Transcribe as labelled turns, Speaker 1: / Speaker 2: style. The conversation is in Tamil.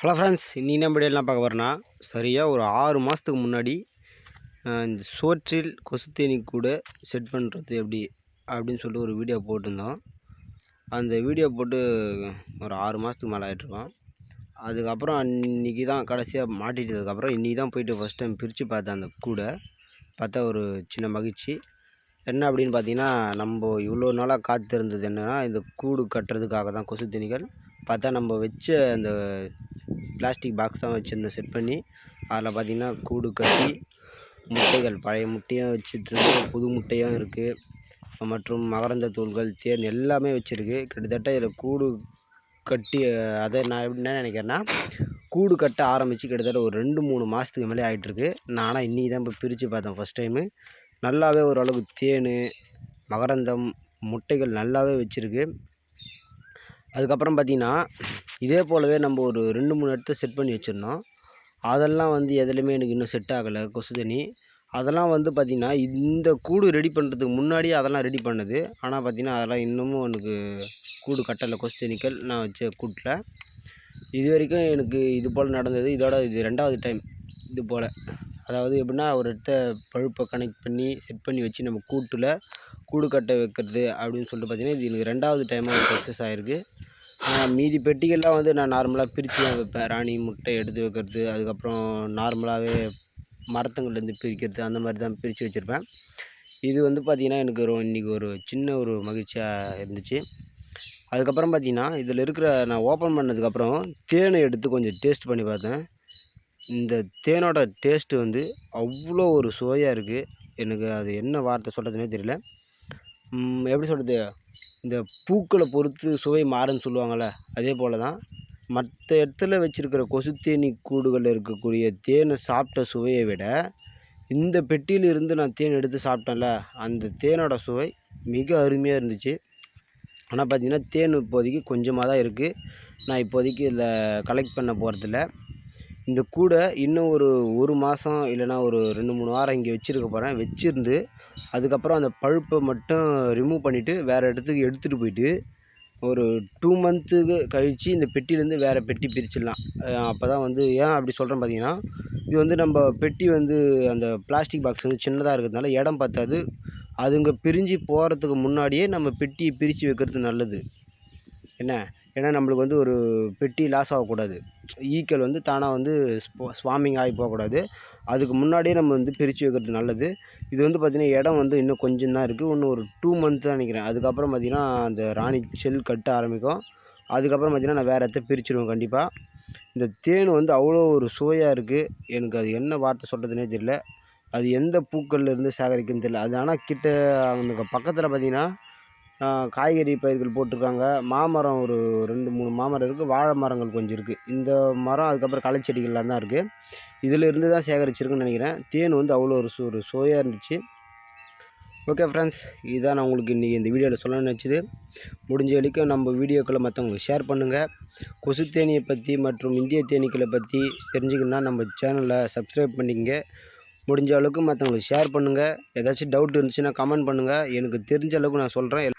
Speaker 1: ஹலோ ஃப்ரெண்ட்ஸ் இன்னி நம்ம எல்லாம் பார்க்க வரேன்னா சரியாக ஒரு ஆறு மாதத்துக்கு முன்னாடி இந்த சோற்றில் கொசுத்தேனி கூட செட் பண்ணுறது எப்படி அப்படின்னு சொல்லிட்டு ஒரு வீடியோ போட்டிருந்தோம். அந்த வீடியோ போட்டு ஒரு ஆறு மாதத்துக்கு மேலே ஆகிட்ருக்கோம் அதுக்கப்புறம் இன்றைக்கி தான் கடைசியாக மாட்டிட்டதுக்கப்புறம் இன்றைக்கி தான் போயிட்டு ஃபஸ்ட் டைம் பிரித்து பார்த்தேன் அந்த கூடை பார்த்தா ஒரு சின்ன மகிழ்ச்சி. என்ன அப்படின்னு பார்த்தீங்கன்னா நம்ம இவ்வளோ நாளாக காத்திருந்தது என்னென்னா இந்த கூடு கட்டுறதுக்காக தான் கொசு பார்த்தா நம்ம வச்ச அந்த பிளாஸ்டிக் பாக்ஸ் தான் வச்சுருந்தோம் செட் பண்ணி. அதில் பார்த்திங்கன்னா கூடு கட்டி முட்டைகள் பழைய முட்டையும் வச்சுட்ருக்கு புது முட்டையும் இருக்குது மற்றும் மகரந்த தூள்கள் தேன் எல்லாமே வச்சுருக்கு. கிட்டத்தட்ட இதில் கூடு கட்டி அதை நான் எப்படி என்ன நினைக்கிறேன்னா கூடு கட்ட ஆரம்பித்து கிட்டத்தட்ட ஒரு ரெண்டு மூணு மாதத்துக்கு மேலே ஆகிட்டுருக்கு நான் ஆனால் இன்றைக்கி தான் இப்போ பிரித்து பார்த்தேன் ஃபஸ்ட் டைமு நல்லாவே ஓரளவுக்கு தேன் மகரந்தம் முட்டைகள் நல்லாவே வச்சுருக்கு. அதுக்கப்புறம் பார்த்திங்கன்னா இதே போலவே நம்ம ஒரு ரெண்டு மூணு இடத்த செட் பண்ணி வச்சுருந்தோம். அதெல்லாம் வந்து எதுலேயுமே எனக்கு இன்னும் செட் ஆகலை கொசு தண்ணி. அதெல்லாம் வந்து பார்த்திங்கன்னா இந்த கூடு ரெடி பண்ணுறதுக்கு முன்னாடியே அதெல்லாம் ரெடி பண்ணுது. ஆனால் பார்த்திங்கன்னா அதெல்லாம் இன்னமும் எனக்கு கூடு கட்டலை கொசு தண்ணிக்கல் நான் வச்ச கூட்டில். இது வரைக்கும் எனக்கு இது போல் நடந்தது. இதோட இது ரெண்டாவது டைம் இது போல். அதாவது எப்படின்னா ஒரு இடத்த பழுப்பை கனெக்ட் பண்ணி செட் பண்ணி வச்சு நம்ம கூட்டில் கூடு கட்ட வைக்கிறது அப்படின்னு சொல்லிட்டு பார்த்தீங்கன்னா இது எனக்கு ரெண்டாவது டைமாக சக்ஸஸ் ஆகிருக்கு மீதி பெட்டிகள்லாம் வந்து நான் நார்மலாக பிரித்து தான் வைப்பேன். ராணி முட்டை எடுத்து வைக்கிறது அதுக்கப்புறம் நார்மலாகவே மரத்துங்கள்லேருந்து பிரிக்கிறது அந்த மாதிரி தான் பிரித்து வச்சுருப்பேன். இது வந்து பார்த்திங்கன்னா எனக்கு ஒரு இன்றைக்கி ஒரு சின்ன ஒரு மகிழ்ச்சியாக இருந்துச்சு. அதுக்கப்புறம் பார்த்திங்கன்னா இதில் இருக்கிற நான் ஓப்பன் பண்ணதுக்கப்புறம் தேனை எடுத்து கொஞ்சம் டேஸ்ட் பண்ணி பார்த்தேன். இந்த தேனோட டேஸ்ட்டு வந்து அவ்வளோ ஒரு சுவையாக இருக்குது எனக்கு அது என்ன வார்த்தை சொல்கிறதுனே தெரியல. எப்படி சொல்கிறது இந்த பூக்களை பொறுத்து சுவை மாறுன்னு சொல்லுவாங்கள்ல அதே போல் தான் மற்ற இடத்துல வச்சுருக்கிற கொசுத்தேனி கூடுகளில் இருக்கக்கூடிய தேனை சாப்பிட்ட சுவையை விட இந்த பெட்டியில் இருந்து நான் தேன் எடுத்து சாப்பிட்டேன்ல அந்த தேனோட சுவை மிக அருமையாக இருந்துச்சு. ஆனால் பார்த்திங்கன்னா தேன் இப்போதைக்கு கொஞ்சமாக தான் இருக்குது நான் இப்போதைக்கு இதில் கலெக்ட் பண்ண போகிறதில்ல இந்த கூடை இன்னும் ஒரு ஒரு மாதம் இல்லைன்னா ஒரு ரெண்டு மூணு வாரம் இங்கே வச்சுருக்க போகிறேன் வச்சுருந்து அதுக்கப்புறம் அந்த பழுப்பை மட்டும் ரிமூவ் பண்ணிவிட்டு வேறு இடத்துக்கு எடுத்துகிட்டு போயிட்டு ஒரு டூ மந்த்துக்கு கழித்து இந்த பெட்டிலேருந்து வேறு பெட்டி பிரிச்சிடலாம். அப்போ தான் வந்து ஏன் அப்படி சொல்கிறேன் பார்த்தீங்கன்னா இது வந்து நம்ம பெட்டி வந்து அந்த பிளாஸ்டிக் பாக்ஸ் வந்து சின்னதாக இருக்கிறதுனால இடம் பத்தாது. அதுங்க பிரிஞ்சு போகிறதுக்கு முன்னாடியே நம்ம பெட்டியை பிரித்து வைக்கிறது நல்லது. என்ன? ஏன்னா நம்மளுக்கு வந்து ஒரு பெட்டி லாஸ் ஆகக்கூடாது. ஈக்கள் வந்து தானாக வந்து ஸ்வாமிங் ஆகி போகக்கூடாது. அதுக்கு முன்னாடியே நம்ம வந்து பிரித்து வைக்கிறது நல்லது. இது வந்து பார்த்திங்கன்னா இடம் வந்து இன்னும் கொஞ்சம் தான் இருக்குது இன்னும் ஒரு டூ மந்த் தான் நினைக்கிறேன். அதுக்கப்புறம் பார்த்திங்கன்னா அந்த ராணி செல் கட்ட ஆரம்பிக்கும். அதுக்கப்புறம் பார்த்திங்கன்னா நான் வேறு இடத்த பிரிச்சுடுவேன் கண்டிப்பாக இந்த தேன் வந்து அவ்வளோ ஒரு சுவையாக இருக்குது எனக்கு அது என்ன வார்த்தை சொல்கிறதுனே தெரியல. அது எந்த பூக்கள்லேருந்து சேகரிக்குன்னு தெரியல. அது ஆனால் கிட்ட அந்த பக்கத்தில் பார்த்திங்கன்னா காய்கறி பயிர்கள் போட்டிருக்காங்க. மாமரம் ஒரு ரெண்டு மூணு மாமரம் இருக்குது வாழை மரங்கள் கொஞ்சம் இருக்குது இந்த மரம் அதுக்கப்புறம் களைச்செடிகள்லாம் தான் இருக்குது இதில் இருந்து தான் சேகரிச்சிருக்குன்னு நினைக்கிறேன். தேன் வந்து அவ்வளோ ஒரு சு ஒரு சுவையாக இருந்துச்சு. ஓகே ஃப்ரெண்ட்ஸ் இதுதான் நான் உங்களுக்கு இன்றைக்கி இந்த வீடியோவில் சொல்லணும்னு நினச்சிது. முடிஞ்ச வரைக்கும் நம்ம வீடியோக்களை மற்றவங்களுக்கு ஷேர் பண்ணுங்கள் கொசு தேனியை பற்றி மற்றும் இந்திய தேனீக்களை பற்றி தெரிஞ்சுக்கணுன்னா நம்ம சேனலை சப்ஸ்கிரைப் பண்ணிக்கங்க. முடிஞ்ச அளவுக்கு மற்றவங்களுக்கு ஷேர் பண்ணுங்கள் ஏதாச்சும் டவுட் இருந்துச்சுன்னா கமெண்ட் பண்ணுங்கள் எனக்கு தெரிஞ்ச அளவுக்கு நான் சொல்கிறேன்